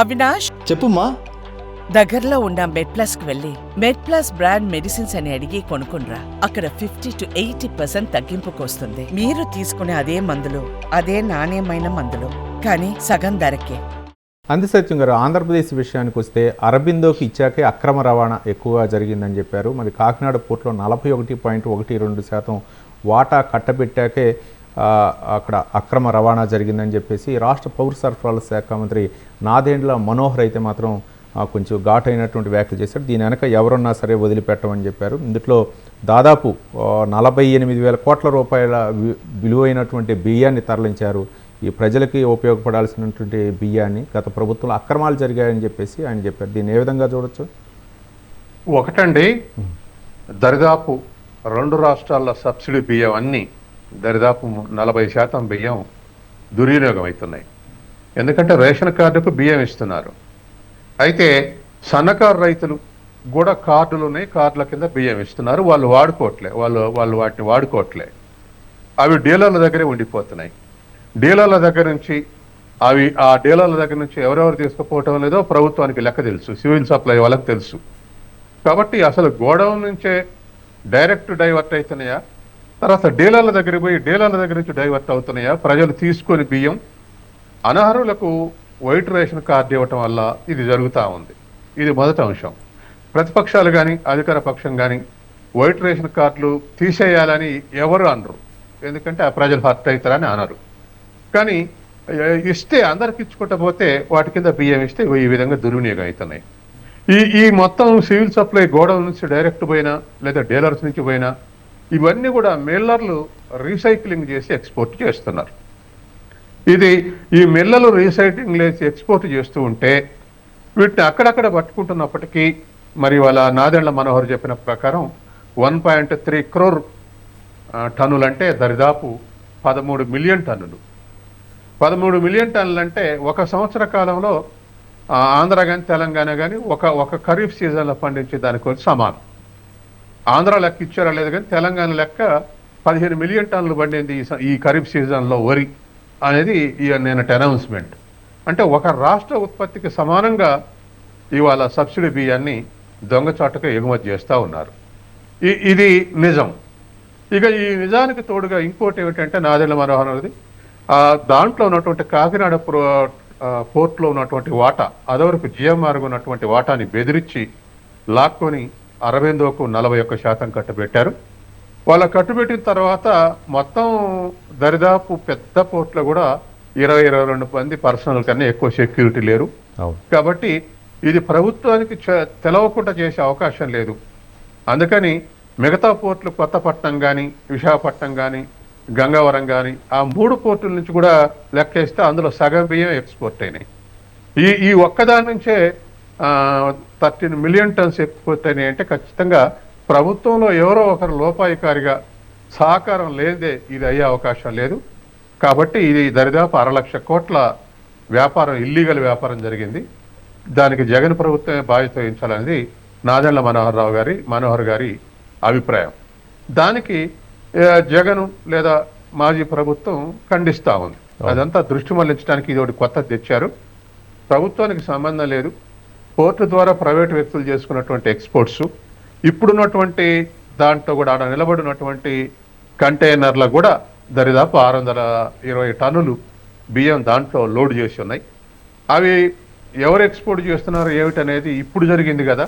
అవినాష్? చెప్పుమా దగ్గరలో ఉన్న మెడ్ ప్లస్కు వెళ్ళి మెడ్ ప్లస్ బ్రాండ్ మెడిసిన్స్ అని అడిగి కొనుక్కునరా అక్కడ ఫిఫ్టీ టు ఎయిటీ పర్సెంట్ తగ్గింపుకు వస్తుంది మీరు తీసుకునే అదే మందులు అదే నాణ్యమైన మందులు కానీ సగం ధరకే. అందిసత్యం గారు ఆంధ్రప్రదేశ్ విషయానికి వస్తే అరబిందోకి ఇచ్చాకే అక్రమ రవాణా ఎక్కువగా జరిగిందని చెప్పారు. మరి కాకినాడ పోర్టులో నలభై ఒకటి పాయింట్ ఒకటి రెండు శాతం వాటా కట్టబెట్టాకే అక్కడ అక్రమ రవాణా జరిగిందని చెప్పేసి రాష్ట్ర పౌర సరఫరాల శాఖ మంత్రి నాదేండ్ల మనోహర్ అయితే మాత్రం కొంచెం ఘాటైనటువంటి వ్యాఖ్యలు చేశారు. దీని వెనక ఎవరున్నా సరే వదిలిపెట్టమని చెప్పారు. ఇందులో దాదాపు నలభై ఎనిమిది వేల కోట్ల రూపాయల వి- విలువైనటువంటి బియ్యాన్ని తరలించారు. ఈ ప్రజలకి ఉపయోగపడాల్సినటువంటి బియ్యాన్ని గత ప్రభుత్వంలో అక్రమాలు జరిగాయని చెప్పేసి ఆయన చెప్పారు. దీన్ని ఏ విధంగా చూడొచ్చు? ఒకటండి దరిదాపు రెండు రాష్ట్రాల సబ్సిడీ బియ్యం అన్ని దరిదాపు నలభై శాతం బియ్యం దుర్వినియోగం అవుతున్నాయి ఎందుకంటే రేషన్ కార్డుకు బియ్యం ఇస్తున్నారు. అయితే సన్నకారు రైతులు కూడా కార్డులు ఉన్నాయి కార్డుల కింద బియ్యం ఇస్తున్నారు. వాళ్ళు వాడుకోవట్లే. వాళ్ళు వాళ్ళు వాటిని వాడుకోవట్లే. అవి డీలర్ల దగ్గరే ఉండిపోతున్నాయి. డీలర్ల దగ్గర నుంచి అవి ఆ డీలర్ల దగ్గర నుంచి ఎవరెవరు తీసుకుపోవటం లేదో ప్రభుత్వానికి లెక్క తెలుసు. సివిల్ సప్లై వాళ్ళకి తెలుసు. కాబట్టి అసలు గోడౌన్ నుంచే డైరెక్ట్ డైవర్ట్ అవుతున్నాయా? తర్వాత డీలర్ల దగ్గర పోయి డీలర్ల దగ్గర నుంచి డైవర్ట్ అవుతున్నాయా? ప్రజలు తీసుకొని బియ్యం. అనర్హులకు వైట్ రేషన్ కార్డు ఇవ్వటం వల్ల ఇది జరుగుతూ ఉంది. ఇది మొదటి అంశం. ప్రతిపక్షాలు కానీ అధికార పక్షం కానీ వైట్ రేషన్ కార్డులు తీసేయాలని ఎవరు అనరు. ఎందుకంటే ఆ ప్రజలు హర్ట్ అవుతారని అనరు. కానీ ఇస్తే అందరికి ఇచ్చుకుంటపోతే వాటి కింద బియ్యం ఇస్తే ఈ విధంగా దుర్వినియోగం అవుతున్నాయి. ఈ ఈ మొత్తం సివిల్ సప్లై గోడౌన్ నుంచి డైరెక్ట్ పోయినా లేదా డీలర్స్ నుంచి పోయినా ఇవన్నీ కూడా మిల్లర్లు రీసైక్లింగ్ చేసి ఎక్స్పోర్ట్ చేస్తున్నారు. ఇది ఈ మిల్లలు రీసైక్లింగ్ చేసి ఎక్స్పోర్ట్ చేస్తూ ఉంటే వీటిని అక్కడక్కడ పట్టుకుంటున్నప్పటికీ మరి వాళ్ళ నాదెండ్ల మనోహర్ చెప్పిన ప్రకారం వన్ పాయింట్ త్రీ క్రోర్ టన్నులంటే దరిదాపు పదమూడు మిలియన్ టన్నులు. పదమూడు మిలియన్ టన్నులు అంటే ఒక సంవత్సర కాలంలో ఆంధ్ర కానీ తెలంగాణ కానీ ఒక ఒక ఖరీఫ్ సీజన్లో పండించే దానికి సమానం. ఆంధ్ర లెక్క ఇచ్చారా లేదు కానీ తెలంగాణ లెక్క పదిహేను మిలియన్ టన్నులు పండింది ఈ స- ఈ ఖరీఫ్ సీజన్లో వరి అనేది ఈ నిన్నటి అనౌన్స్మెంట్. అంటే ఒక రాష్ట్ర ఉత్పత్తికి సమానంగా ఇవాళ సబ్సిడీ బియ్యాన్ని దొంగచాటుగా ఎగుమతి చేస్తూ ఉన్నారు. ఇది నిజం. ఇక ఈ నిజానికి తోడుగా ఇంకోటి ఏమిటంటే నాదెళ్ళ మనోహర్ అనేది దాంట్లో ఉన్నటువంటి కాకినాడ ప్రో పోర్ట్లో ఉన్నటువంటి వాటా అదవరకు జిఎంఆర్ ఉన్నటువంటి వాటాని బెదిరించి లాక్కొని అరవిందోకు నలభై ఒక్క శాతం కట్టబెట్టారు. వాళ్ళ కట్టుబెట్టిన తర్వాత మొత్తం దరిదాపు పెద్ద పోర్ట్లో కూడా ఇరవై ఇరవై రెండు మంది పర్సనల్ కన్నా ఎక్కువ సెక్యూరిటీ లేరు. కాబట్టి ఇది ప్రభుత్వానికి తెలవకుండా చేసే అవకాశం లేదు. అందుకని మిగతా పోర్టులు కొత్తపట్నం కానీ విశాఖపట్నం కానీ గంగవరం కానీ ఆ మూడు పోర్టుల నుంచి కూడా లెక్కేస్తే అందులో సగం బియ్యం ఎక్స్పోర్ట్ అయినాయి. ఈ ఈ ఒక్కదాని నుంచే థర్టీన్ మిలియన్ టన్స్ అయినాయి అంటే ఖచ్చితంగా ప్రభుత్వంలో ఎవరో ఒకరు లోపాయికారిగా సహకారం లేదే ఇది అయ్యే అవకాశం లేదు. కాబట్టి ఇది దరిదాపు అర లక్ష కోట్ల వ్యాపారం ఇల్లీగల్ వ్యాపారం జరిగింది. దానికి జగన్ ప్రభుత్వమే బాధ్యత వహించాలనేది నాదెండ్ల మనోహర్ రావు గారి మనోహర్ గారి అభిప్రాయం. దానికి జగన్ లేదా మాజీ ప్రభుత్వం ఖండిస్తా ఉంది. అదంతా దృష్టి మళ్ళించడానికి ఇది ఒకటి కొత్త తెచ్చారు. ప్రభుత్వానికి సంబంధం లేదు. పోర్టు ద్వారా ప్రైవేట్ వ్యక్తులు చేసుకున్నటువంటి ఎక్స్పోర్ట్స్ ఇప్పుడున్నటువంటి దాంట్లో కూడా ఆడ నిలబడినటువంటి కంటైనర్లకు కూడా దరిదాపు ఆరు వందల ఇరవై టన్నులు బియ్యం దాంట్లో లోడ్ చేసి ఉన్నాయి. అవి ఎవరు ఎక్స్పోర్ట్ చేస్తున్నారు ఏమిటనేది ఇప్పుడు జరిగింది కదా.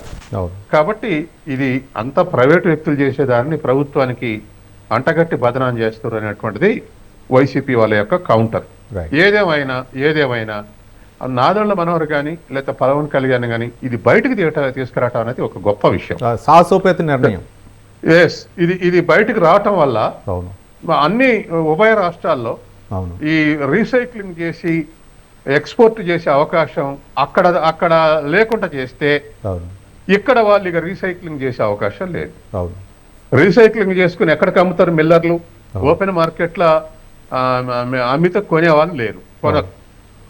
కాబట్టి ఇది అంత ప్రైవేట్ వ్యక్తులు చేసేదాన్ని ప్రభుత్వానికి అంటగట్టి బదనాం చేస్తారు అనేటువంటిది వైసీపీ వాళ్ళ యొక్క కౌంటర్. ఏదేమైనా ఏదేమైనా నాదెళ్ళ మనోహర్ కానీ లేదా పవన్ కళ్యాణ్ కానీ ఇది బయటకు తీయట తీసుకురావటం అనేది ఒక గొప్ప విషయం. సాహసోపేత నిర్ణయం. ఎస్ ఇది ఇది బయటకు రావటం వల్ల అన్ని ఉభయ రాష్ట్రాల్లో అవును. ఈ రీసైక్లింగ్ చేసి ఎక్స్పోర్ట్ చేసే అవకాశం అక్కడ అక్కడ లేకుండా చేస్తే అవును. ఇక్కడ వాళ్ళు ఇక రీసైక్లింగ్ చేసే అవకాశం లేదు. అవును. రీసైక్లింగ్ చేసుకుని ఎక్కడికి అమ్ముతారు మిల్లర్లు? ఓపెన్ మార్కెట్లో అమ్మితే కొనేవాళ్ళు లేరు. కొన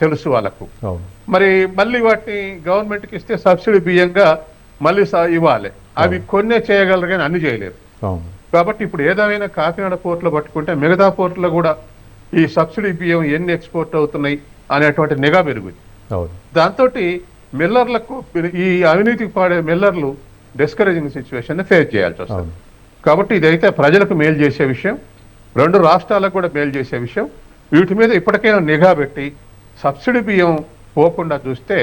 తెలుసు వాళ్ళకు. మరి మళ్ళీ వాటిని గవర్నమెంట్కి ఇస్తే సబ్సిడీ బియ్యంగా మళ్ళీ ఇవ్వాలి. అవి కొన్నే చేయగలరు కానీ అన్ని చేయలేరు. అవును. కాబట్టి ఇప్పుడు ఏదైనా కాకినాడ పోర్టులో పట్టుకుంటే మిగతా పోర్టులో కూడా ఈ సబ్సిడీ బియ్యం ఎన్ని ఎక్స్పోర్ట్ అవుతున్నాయి అనేటువంటి నిఘా పెరుగుద్ది. అవును. దాంతో మిల్లర్లకు ఈ అవినీతికి పాడే మిల్లర్లు డిస్కరేజింగ్ సిచ్యువేషన్ ఫేస్ చేయాల్సి వస్తుంది. కాబట్టి ఇదైతే ప్రజలకు మేలు చేసే విషయం రెండు రాష్ట్రాలకు కూడా మేలు చేసే విషయం వీటి మీద ఇప్పటికైనా నిఘా పెట్టి సబ్సిడీ బియ్యం పోకుండా చూస్తే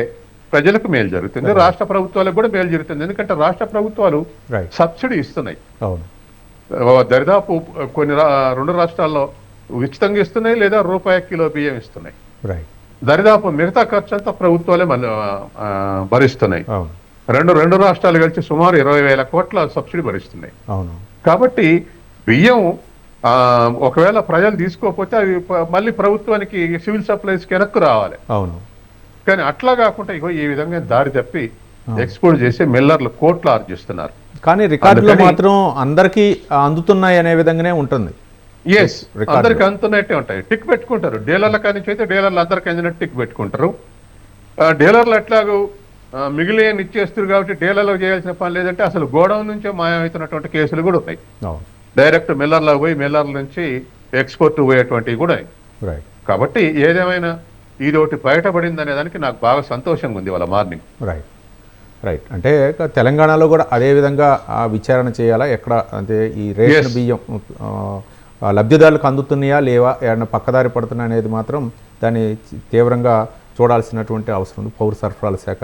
ప్రజలకు మేలు జరుగుతుంది. రాష్ట్ర ప్రభుత్వాలకు కూడా మేలు జరుగుతుంది. ఎందుకంటే రాష్ట్ర ప్రభుత్వాలు సబ్సిడీ ఇస్తున్నాయి. దరిదాపు కొన్ని రెండు రాష్ట్రాల్లో ఉచితంగా ఇస్తున్నాయి లేదా రూపాయి కిలో బియ్యం ఇస్తున్నాయి. దరిదాపు మిగతా ఖర్చు అంతా ప్రభుత్వాలే భరిస్తున్నాయి. అవును. రెండు రెండు రాష్ట్రాలు కలిసి సుమారు ఇరవై వేల కోట్ల సబ్సిడీ భరిస్తున్నాయి. అవును. కాబట్టి బియ్యం ఒకవేళ ప్రజలు తీసుకోకపోతే అవి మళ్ళీ ప్రభుత్వానికి సివిల్ సప్లైస్ వెనక్కు రావాలి. అవును. కానీ అట్లా కాకుండా ఇగో ఈ విధంగా దారి తప్పి ఎక్స్పోర్ట్ చేసి మిల్లర్లు కోట్లు ఆర్జిస్తున్నారు. కానీ రికార్డులో మాత్రం అందరికీ అందుతున్నాయి అనే విధంగానే ఉంటుంది. ఎస్. అందరికి అందుతున్నట్టే ఉంటాయి. టిక్ పెట్టుకుంటారు. డీలర్ల కానీ అయితే డీలర్లు అందరికి అందినట్టు టిక్ పెట్టుకుంటారు. డీలర్లు ఎట్లాగూ మిగిలిన ఇచ్చేస్తారు కాబట్టి డీలర్లకు చేయాల్సిన పని లేదంటే అసలు గోడౌన్ నుంచే మాయమవుతున్నటువంటి కేసులు కూడా ఉన్నాయి. డైరెక్ట్ మిల్లర్లకు పోయి మిల్లర్ల నుంచి ఎక్స్పోర్ట్ పోయేటువంటివి కూడా కాబట్టి ఏదేమైనా ఇది ఒకటి బయటపడింది అనే దానికి నాకు బాగా సంతోషంగా ఉంది వాళ్ళ మార్నింగ్. రైట్ రైట్ అంటే తెలంగాణలో కూడా అదే విధంగా ఆ విచారణ చేయాలా? ఎక్కడ? అంటే ఈ రేషన్. బియ్యం లబ్ధిదారులకు అందుతున్నాయా లేవా? ఏమన్నా పక్కదారి పడుతున్నా అనేది మాత్రం దాన్ని తీవ్రంగా చూడాల్సినటువంటి అవసరం ఉంది. పౌర సరఫరాల శాఖ.